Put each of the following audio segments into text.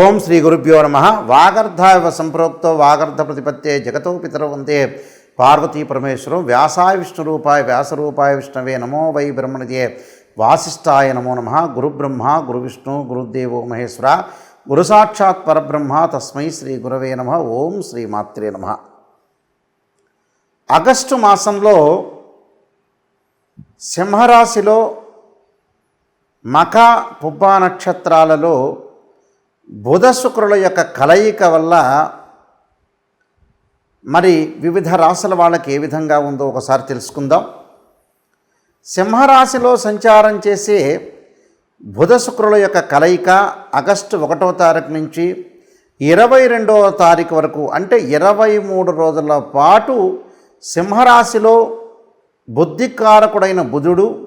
ఓం శ్రీ గురుభ్యో నమ. వాగర్ధావ సంప్రోక్తో వాగర్ధ ప్రతిపత్తే జగతో పితరో వందే పార్వతీ పరమేశ్వరం వ్యాసాయ విష్ణు రూపాయ వ్యాసరూపాయ విష్ణవే నమో వై బ్రహ్మణిదే. వాసిష్టాయ నమో నమ. గురుబ్రహ్మ గురువిష్ణు గురుదేవో మహేశ్వర. గురు సాక్షాత్ పరబ్రహ్మ తస్మై శ్రీ గురవే నమ. ఓం శ్రీ మాత్రే నమ. ఆగస్టు మాసంలో సింహరాశిలో మఖ పుబ్బా నక్షత్రాలలో బుధ శుక్రుల యొక్క కలయిక వల్ల మరి వివిధ రాశుల వాళ్ళకి ఏ విధంగా ఉందో ఒకసారి తెలుసుకుందాం. సింహరాశిలో సంచారం చేసే బుధ శుక్రుల యొక్క కలయిక ఆగస్టు ఒకటో తారీఖు నుంచి ఇరవై రెండవ తారీఖు వరకు అంటే ఇరవై మూడు రోజుల పాటు సింహరాశిలో బుద్ధికారకుడైన బుధుడు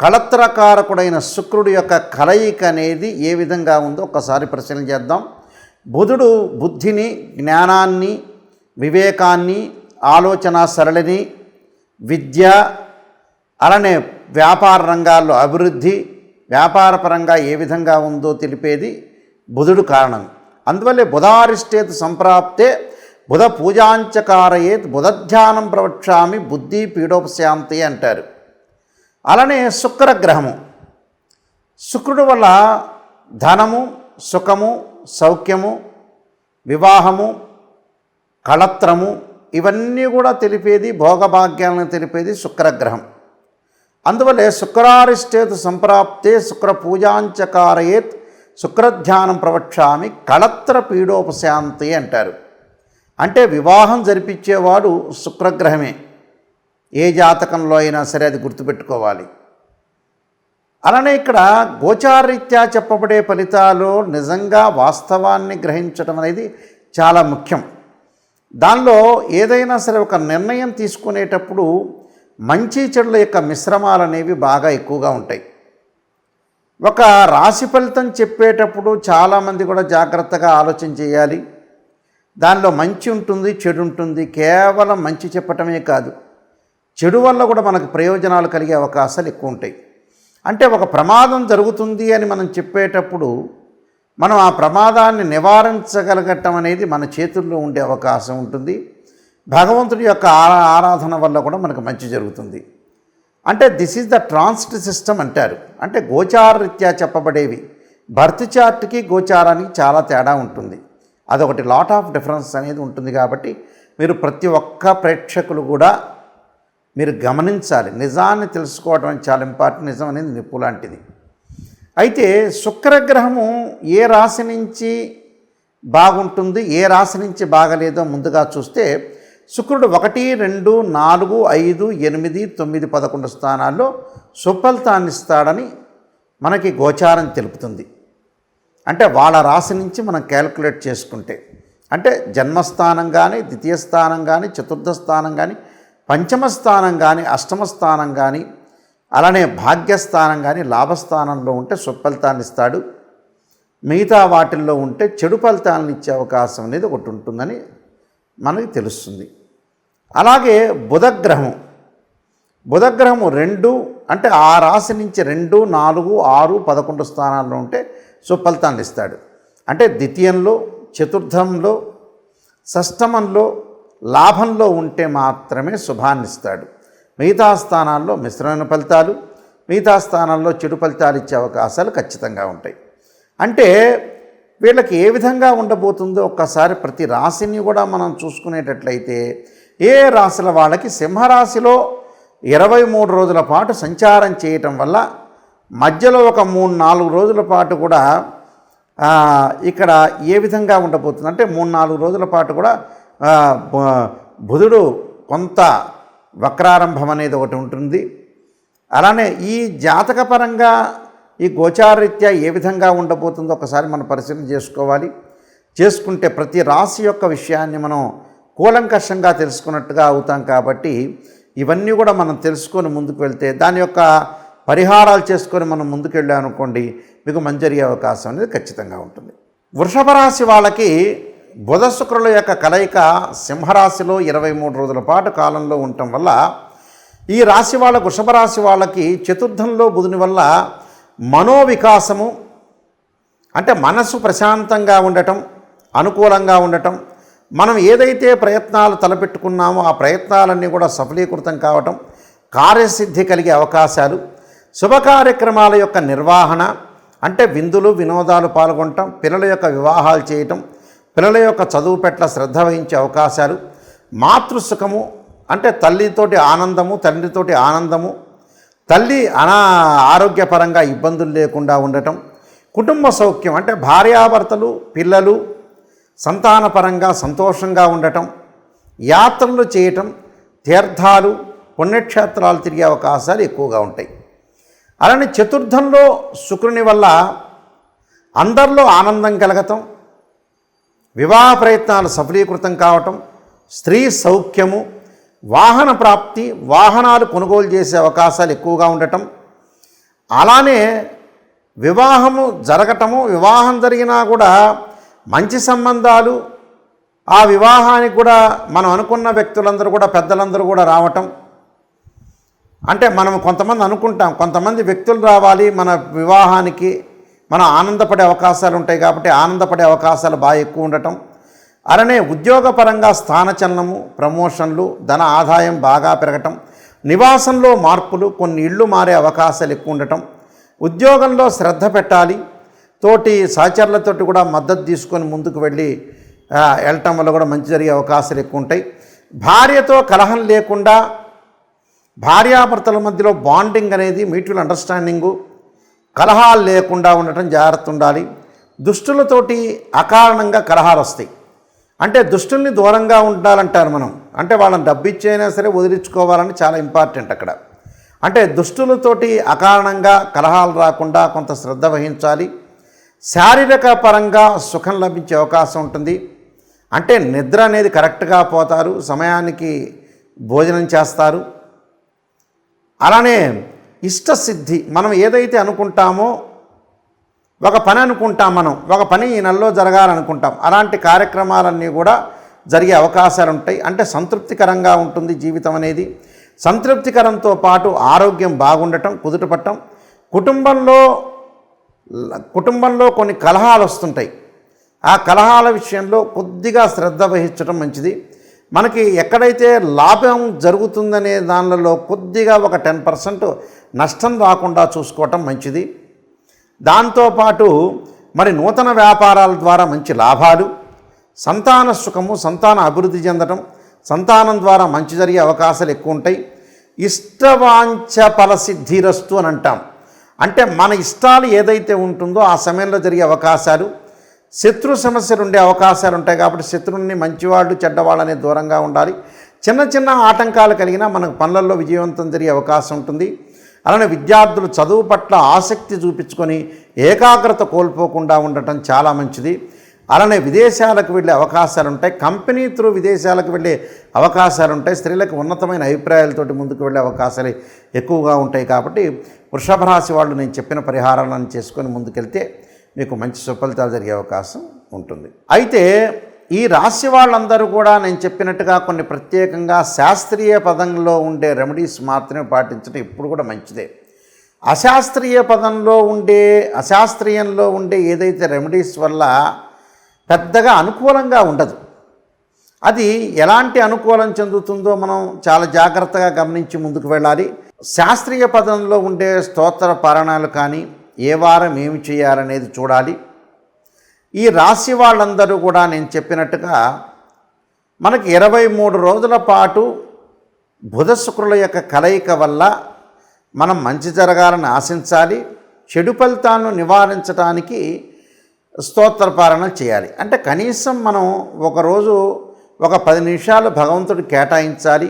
కళత్రకారకుడైన శుక్రుడి యొక్క కలయిక అనేది ఏ విధంగా ఉందో ఒకసారి పరిశీలన చేద్దాం. బుధుడు బుద్ధిని జ్ఞానాన్ని వివేకాన్ని ఆలోచన సరళిని విద్య అలానే వ్యాపార రంగాల్లో అభివృద్ధి వ్యాపారపరంగా ఏ విధంగా ఉందో తెలిపేది బుధుడు కారణం. అందువల్లే బుధారిష్టేత్ సంప్రాప్తే బుధ పూజాంచకారయేత్ బుధధ్యానం ప్రవక్షామి బుద్ధి పీడోపశాంతి అంటారు. అలానే శుక్రగ్రహము. శుక్రుడు వల్ల ధనము సుఖము సౌఖ్యము వివాహము కళత్రము ఇవన్నీ కూడా తెలిపేది భోగభాగ్యాలను తెలిపేది శుక్రగ్రహం. అందువల్లే శుక్రారిష్టేత్ సంప్రాప్తే శుక్ర పూజాంచకారయేత్ శుక్రధ్యానం ప్రవక్షామి కళత్ర పీడోపశాంతి అంటారు. అంటే వివాహం జరిపించేవాడు శుక్రగ్రహమే. ఏ జాతకంలో అయినా సరే అది గుర్తుపెట్టుకోవాలి. అలానే ఇక్కడ గోచారరీత్యా చెప్పబడే ఫలితాలు నిజంగా వాస్తవాన్ని గ్రహించడం అనేది చాలా ముఖ్యం. దానిలో ఏదైనా సరే ఒక నిర్ణయం తీసుకునేటప్పుడు మంచి చెడుల యొక్క మిశ్రమాలు అనేవి బాగా ఎక్కువగా ఉంటాయి. ఒక రాశి ఫలితం చెప్పేటప్పుడు చాలామంది కూడా జాగ్రత్తగా ఆలోచన చేయాలి. దానిలో మంచి ఉంటుంది చెడు ఉంటుంది కేవలం మంచి చెప్పటమే కాదు. చెడు వల్ల కూడా మనకు ప్రయోజనాలు కలిగే అవకాశాలు ఎక్కువ ఉంటాయి. అంటే ఒక ప్రమాదం జరుగుతుంది అని మనం చెప్పేటప్పుడు మనం ఆ ప్రమాదాన్ని నివారించగలగటం అనేది మన చేతుల్లో ఉండే అవకాశం ఉంటుంది. భగవంతుడి యొక్క ఆరా ఆరాధన వల్ల కూడా మనకు మంచి జరుగుతుంది. అంటే this is the transit system అంటారు. అంటే గోచారరీత్యా చెప్పబడేవి. బర్త్ చార్ట్కి గోచారానికి చాలా తేడా ఉంటుంది. అదొకటి లాట్ ఆఫ్ డిఫరెన్స్ అనేది ఉంటుంది కాబట్టి మీరు ప్రతి ఒక్క ప్రేక్షకులు కూడా మీరు గమనించాలి. నిజాన్ని తెలుసుకోవడం చాలా ఇంపార్టెంట్. నిజం అనేది నిప్పు లాంటిది. అయితే శుక్రగ్రహము ఏ రాశి నుంచి బాగుంటుంది ఏ రాశి నుంచి బాగలేదో ముందుగా చూస్తే శుక్రుడు ఒకటి రెండు నాలుగు ఐదు ఎనిమిది తొమ్మిది పదకొండు స్థానాల్లో సుఫలితాన్ని ఇస్తాడని మనకి గోచారం తెలుపుతుంది. అంటే వాళ్ళ రాశి నుంచి మనం క్యాలిక్యులేట్ చేసుకుంటే అంటే జన్మస్థానం కానీ ద్వితీయ స్థానం కానీ చతుర్థ స్థానం కానీ పంచమ స్థానం కానీ అష్టమ స్థానం కానీ అలానే భాగ్యస్థానం కానీ లాభస్థానంలో ఉంటే సుఫలితాన్ని ఇస్తాడు మిగతా వాటిల్లో ఉంటే చెడు ఫలితాలను ఇచ్చే అవకాశం అనేది ఒకటి ఉంటుందని మనకి తెలుస్తుంది. అలాగే బుధగ్రహం. బుధగ్రహము రెండు అంటే ఆ రాశి నుంచి రెండు నాలుగు ఆరు పదకొండు స్థానాల్లో ఉంటే సుఫలితాన్ని ఇస్తాడు అంటే ద్వితీయంలో చతుర్థంలో షష్టమంలో లాభంలో ఉంటే మాత్రమే శుభాన్నిస్తాడు మిగతా స్థానాల్లో మిశ్రమైన ఫలితాలు మిగతా స్థానాల్లో చెడు ఫలితాలు ఇచ్చే అవకాశాలు ఖచ్చితంగా ఉంటాయి. అంటే వీళ్ళకి ఏ విధంగా ఉండబోతుందో ఒక్కసారి ప్రతి రాశిని కూడా మనం చూసుకునేటట్లయితే ఏ రాశుల వాళ్ళకి సింహరాశిలో ఇరవై మూడు రోజుల పాటు సంచారం చేయటం వల్ల మధ్యలో ఒక మూడు నాలుగు రోజుల పాటు కూడా ఇక్కడ ఏ విధంగా ఉండబోతుంది అంటే మూడు నాలుగు రోజుల పాటు కూడా బుధుడు కొంత వక్రారంభం అనేది ఒకటి ఉంటుంది. అలానే ఈ జాతకపరంగా ఈ గోచారరీత్యా ఏ విధంగా ఉండబోతుందో ఒకసారి మనం పరిశీలన చేసుకోవాలి. చేసుకుంటే ప్రతి రాశి యొక్క విషయాన్ని మనం కూలంకషంగా తెలుసుకున్నట్టుగా అవుతాం కాబట్టి ఇవన్నీ కూడా మనం తెలుసుకొని ముందుకు వెళ్తే దాని యొక్క పరిహారాలు చేసుకొని మనం ముందుకు వెళ్ళాం అనుకోండి మీకు మంచి అవకాశం అనేది ఖచ్చితంగా ఉంటుంది. వృషభ రాశి వాళ్ళకి బుధ శుక్రుల యొక్క కలయిక సింహరాశిలో ఇరవై మూడు రోజుల పాటు కాలంలో ఉండటం వల్ల ఈ రాశి వాళ్ళ వృషభ రాశి వాళ్ళకి చతుర్థంలో బుధుని వల్ల మనోవికాసము అంటే మనసు ప్రశాంతంగా ఉండటం అనుకూలంగా ఉండటం మనం ఏదైతే ప్రయత్నాలు తలపెట్టుకున్నామో ఆ ప్రయత్నాలన్నీ కూడా సఫలీకృతం కావటం కార్యసిద్ధి కలిగే అవకాశాలు శుభ కార్యక్రమాల యొక్క నిర్వహణ అంటే విందులు వినోదాలు పాల్గొనటం పిల్లల యొక్క వివాహాలు చేయటం పిల్లల యొక్క చదువు పట్ల శ్రద్ధ వహించే అవకాశాలు మాతృసుఖము అంటే తల్లితోటి ఆనందము తండ్రితోటి ఆనందము తల్లి అనా ఆరోగ్యపరంగా ఇబ్బందులు లేకుండా ఉండటం కుటుంబ సౌఖ్యం అంటే భార్యాభర్తలు పిల్లలు సంతానపరంగా సంతోషంగా ఉండటం యాత్రలు చేయటం తీర్థాలు పుణ్యక్షేత్రాలు తిరిగే అవకాశాలు ఎక్కువగా ఉంటాయి. అలానే చతుర్థంలో శుక్రుని వల్ల అందరిలో ఆనందం కలగటం వివాహ ప్రయత్నాలు సఫలీకృతం కావటం స్త్రీ సౌఖ్యము వాహన ప్రాప్తి వాహనాలు కొనుగోలు చేసే అవకాశాలు ఎక్కువగా ఉండటం అలానే వివాహము జరగటము వివాహం జరిగినా కూడా మంచి సంబంధాలు ఆ వివాహానికి కూడా మనం అనుకున్న వ్యక్తులందరూ కూడా పెద్దలందరూ కూడా రావటం. అంటే మనం కొంతమంది అనుకుంటాం కొంతమంది వ్యక్తులు రావాలి మన వివాహానికి మనం ఆనందపడే అవకాశాలు ఉంటాయి కాబట్టి ఆనందపడే అవకాశాలు బాగా ఎక్కువ ఉండటం. అలానే ఉద్యోగపరంగా స్థానచలనము ప్రమోషన్లు ధన ఆదాయం బాగా పెరగటం. నివాసంలో మార్పులు కొన్ని ఇళ్ళు మారే అవకాశాలు ఎక్కువ ఉండటం. ఉద్యోగంలో శ్రద్ధ పెట్టాలి. తోటి సహచరులతోటి కూడా మద్దతు తీసుకొని ముందుకు వెళ్ళి వెళ్ళటం వల్ల కూడా మంచి జరిగే అవకాశాలు ఎక్కువ ఉంటాయి. భార్యతో కలహం లేకుండా భార్యాభర్తల మధ్యలో బాండింగ్ అనేది మ్యూచువల్ అండర్స్టాండింగు కలహాలు లేకుండా ఉండటం జాగ్రత్త ఉండాలి. దుష్టులతోటి అకారణంగా కలహాలు వస్తాయి. అంటే దుష్టుల్ని దూరంగా ఉండాలంటారు మనం. అంటే వాళ్ళని డబ్బు ఇచ్చైనా సరే వదిలించుకోవాలని చాలా ఇంపార్టెంట్ అక్కడ. అంటే దుష్టులతోటి అకారణంగా కలహాలు రాకుండా కొంత శ్రద్ధ వహించాలి. శారీరక పరంగా సుఖం లభించే అవకాశం ఉంటుంది. అంటే నిద్ర అనేది కరెక్ట్గా పోతారు. సమయానికి భోజనం చేస్తారు. అలానే ఇష్టసిద్ధి. మనం ఏదైతే అనుకుంటామో ఒక పని అనుకుంటాం మనం ఒక పని ఈ నెలలో జరగాలనుకుంటాం అలాంటి కార్యక్రమాలన్నీ కూడా జరిగే అవకాశాలు ఉంటాయి. అంటే సంతృప్తికరంగా ఉంటుంది జీవితం అనేది. సంతృప్తికరంతో పాటు ఆరోగ్యం బాగుండటం కుదుటపట్టం. కుటుంబంలో కుటుంబంలో కొన్ని కలహాలు వస్తుంటాయి. ఆ కలహాల విషయంలో కొద్దిగా శ్రద్ధ వహించడం మంచిది. మనకి ఎక్కడైతే లాభం జరుగుతుందనే దానిలో కొద్దిగా ఒక టెన్ పర్సెంట్ నష్టం రాకుండా చూసుకోవటం మంచిది. దాంతోపాటు మరి నూతన వ్యాపారాల ద్వారా మంచి లాభాలు సంతాన సుఖము సంతాన అభివృద్ధి చెందటం సంతానం ద్వారా మంచి జరిగే అవకాశాలు ఎక్కువ ఉంటాయి ఇష్టవాంఛ ఫలసిద్ధిరస్తు అని అంటాం. అంటే మన ఇష్టాలు ఏదైతే ఉంటుందో ఆ సమయంలో జరిగే అవకాశాలు శత్రు సమస్యలు ఉండే అవకాశాలు ఉంటాయి కాబట్టి శత్రువుని మంచివాళ్ళు చెడ్డవాళ్ళనే దూరంగా ఉండాలి. చిన్న చిన్న ఆటంకాలు కలిగినా మనకు పనులలో విజయవంతం జరిగే అవకాశం ఉంటుంది. అలానే విద్యార్థులు చదువు పట్ల ఆసక్తి చూపించుకొని ఏకాగ్రత కోల్పోకుండా ఉండటం చాలా మంచిది. అలానే విదేశాలకు వెళ్ళే అవకాశాలు ఉంటాయి. కంపెనీ త్రూ విదేశాలకు వెళ్ళే అవకాశాలు ఉంటాయి. స్త్రీలకు ఉన్నతమైన అభిప్రాయాలతోటి ముందుకు వెళ్ళే అవకాశాలు ఎక్కువగా ఉంటాయి కాబట్టి వృషభ రాశి వాళ్ళు నేను చెప్పిన పరిహారాలను చేసుకొని ముందుకెళ్తే మీకు మంచి సుఫలితాలు జరిగే అవకాశం ఉంటుంది. అయితే ఈ రాశి వాళ్ళందరూ కూడా నేను చెప్పినట్టుగా కొన్ని ప్రత్యేకంగా శాస్త్రీయ పదంలో ఉండే రెమెడీస్ మాత్రమే పాటించడం ఎప్పుడు కూడా మంచిదే. అశాస్త్రీయ పదంలో ఉండే అశాస్త్రీయంలో ఉండే ఏదైతే రెమెడీస్ వల్ల పెద్దగా అనుకూలంగా ఉండదు. అది ఎలాంటి అనుకూలం చెందుతుందో మనం చాలా జాగ్రత్తగా గమనించి ముందుకు వెళ్ళాలి. శాస్త్రీయ పదంలో ఉండే స్తోత్ర పారాయణాలు కానీ ఏ వారం ఏమి చేయాలనేది చూడాలి. ఈ రాశి వాళ్ళందరూ కూడా నేను చెప్పినట్టుగా మనకి ఇరవై మూడు రోజుల పాటు బుధ శుక్రుల యొక్క కలయిక వల్ల మనం మంచి జరగాలని ఆశించాలి చెడు ఫలితాలను నివారించడానికి స్తోత్ర పాలన చేయాలి. అంటే కనీసం మనం ఒకరోజు ఒక పది నిమిషాలు భగవంతుడు కేటాయించాలి.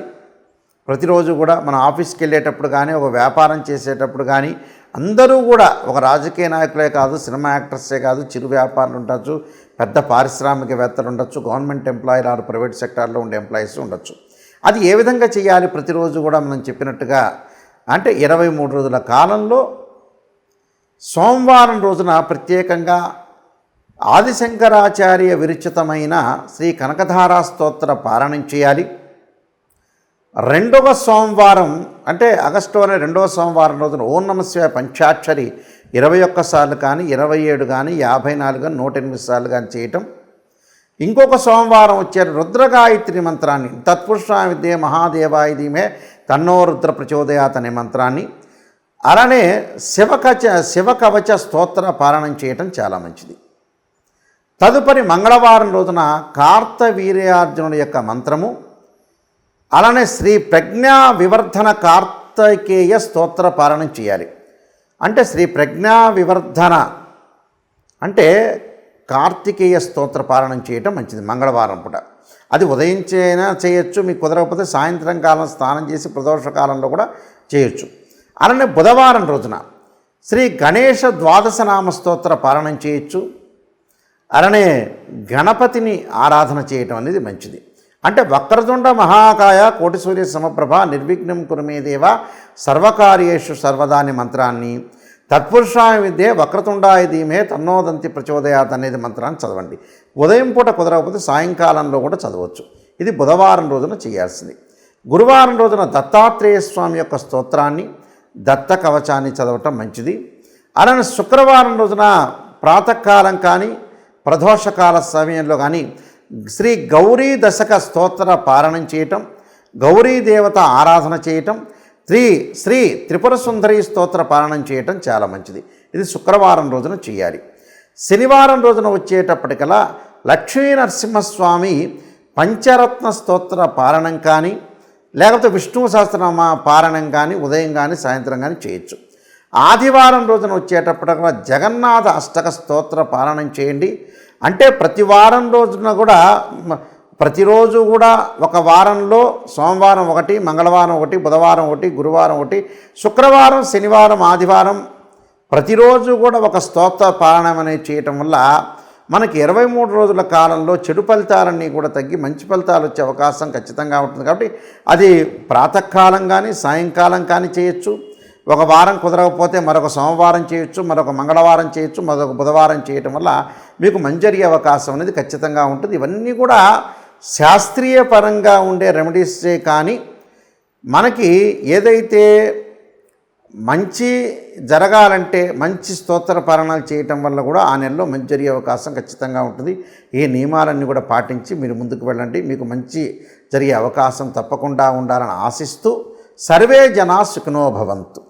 ప్రతిరోజు కూడా మన ఆఫీస్కి వెళ్ళేటప్పుడు కానీ ఒక వ్యాపారం చేసేటప్పుడు కానీ అందరూ కూడా ఒక రాజకీయ నాయకులే కాదు సినిమా యాక్టర్సే కాదు చిరు వ్యాపారులు ఉండొచ్చు పెద్ద పారిశ్రామికవేత్తలు ఉండొచ్చు గవర్నమెంట్ ఎంప్లాయీలు ఆరు ప్రైవేట్ సెక్టార్లో ఉండే ఎంప్లాయీస్ ఉండొచ్చు. అది ఏ విధంగా చేయాలి ప్రతిరోజు కూడా మనం చెప్పినట్టుగా అంటే ఇరవై మూడు రోజుల కాలంలో సోమవారం రోజున ప్రత్యేకంగా ఆదిశంకరాచార్య విరచితమైన శ్రీ కనకధారా స్తోత్ర పారాయణం చేయాలి. రెండవ సోమవారం అంటే ఆగస్టు అనే రెండవ సోమవారం రోజున ఓం నమ పంచాక్షరి ఇరవై ఒక్కసార్లు కానీ ఇరవై ఏడు కానీ యాభై నాలుగు కానీ నూట ఎనిమిది సార్లు కానీ చేయటం. ఇంకొక సోమవారం వచ్చే రుద్రగాయత్రి మంత్రాన్ని. తత్పురుషా విద్య మహాదేవాయ ధీమే తన్నో రుద్ర ప్రచోదయాత్ అనే మంత్రాన్ని. అలానే శివకచ శివకవచ స్తోత్ర పాలనం చేయటం చాలా మంచిది. తదుపరి మంగళవారం రోజున కార్తవీర్యార్జునుడి యొక్క మంత్రము. అలానే శ్రీ ప్రజ్ఞా వివర్ధన కార్తకేయ స్తోత్ర పారాయణం చేయాలి. అంటే శ్రీ ప్రజ్ఞా వివర్ధన అంటే కార్తికేయ స్తోత్ర పారాయణం చేయటం మంచిది మంగళవారం పూట. అది ఉదయించైనా చేయొచ్చు మీకు కుదరకపోతే సాయంత్రం కాలం స్నానం చేసి ప్రదోష కాలంలో కూడా చేయొచ్చు. అలానే బుధవారం రోజున శ్రీ గణేష ద్వాదశ నామ స్తోత్ర పారాయణం చేయొచ్చు. అలానే గణపతిని ఆరాధన చేయటం అనేది మంచిది. అంటే వక్రతుండ మహాకాయ కోటి సూర్య సమప్రభ నిర్విఘ్నం కురుమేదేవ సర్వకార్యేషు సర్వదాని మంత్రాన్ని. తత్పురుషాయ విద్యే వక్రతుండాయ ధీమే తన్నోదంతి ప్రచోదయాత్ అనేది మంత్రాన్ని చదవండి. ఉదయం పూట కుదరకపోతే సాయంకాలంలో కూడా చదవచ్చు. ఇది బుధవారం రోజున చేయాల్సింది. గురువారం రోజున దత్తాత్రేయ స్వామి యొక్క స్తోత్రాన్ని దత్త కవచాన్ని చదవటం మంచిది. అలానే శుక్రవారం రోజున ప్రాతకాలం కానీ ప్రదోషకాల సమయంలో కానీ శ్రీ గౌరీ దశక స్తోత్ర పారణం చేయటం గౌరీ దేవత ఆరాధన చేయటం శ్రీ శ్రీ త్రిపుర సుందరి స్తోత్ర పారణం చేయటం చాలా మంచిది. ఇది శుక్రవారం రోజున చేయాలి. శనివారం రోజున వచ్చేటప్పటికల్లా లక్ష్మీ నరసింహస్వామి పంచరత్న స్తోత్ర పారణం కానీ లేకపోతే విష్ణు సహస్రనామ పారణం కానీ ఉదయం కానీ సాయంత్రం కానీ చేయొచ్చు. ఆదివారం రోజున వచ్చేటప్పటికల్లా జగన్నాథ అష్టక స్తోత్ర పారణం చేయండి. అంటే ప్రతి వారం రోజున కూడా ప్రతిరోజు కూడా ఒక వారంలో సోమవారం ఒకటి మంగళవారం ఒకటి బుధవారం ఒకటి గురువారం ఒకటి శుక్రవారం శనివారం ఆదివారం ప్రతిరోజు కూడా ఒక స్తోత్ర పారాయణం అనేది చేయటం వల్ల మనకి ఇరవై మూడు రోజుల కాలంలో చెడు ఫలితాలన్నీ కూడా తగ్గి మంచి ఫలితాలు వచ్చే అవకాశం ఖచ్చితంగా ఉంటుంది. కాబట్టి అది ప్రాతకాలం కానీ సాయంకాలం కానీ చేయొచ్చు. ఒక వారం కుదరకపోతే మరొక సోమవారం చేయొచ్చు మరొక మంగళవారం చేయొచ్చు మరొక బుధవారం చేయటం వల్ల మీకు మంచి అవకాశం అనేది ఖచ్చితంగా ఉంటుంది. ఇవన్నీ కూడా శాస్త్రీయ పరంగా ఉండే రెమెడీసే కానీ మనకి ఏదైతే మంచి జరగాలంటే మంచి స్తోత్ర పాలనాలు చేయటం వల్ల కూడా ఆ నెలలో మంచి జరిగే అవకాశం ఖచ్చితంగా ఉంటుంది. ఈ నియమాలన్నీ కూడా పాటించి మీరు ముందుకు వెళ్ళండి. మీకు మంచి జరిగే అవకాశం తప్పకుండా ఉండాలని ఆశిస్తూ సర్వే జనా సుఖనోభవంతు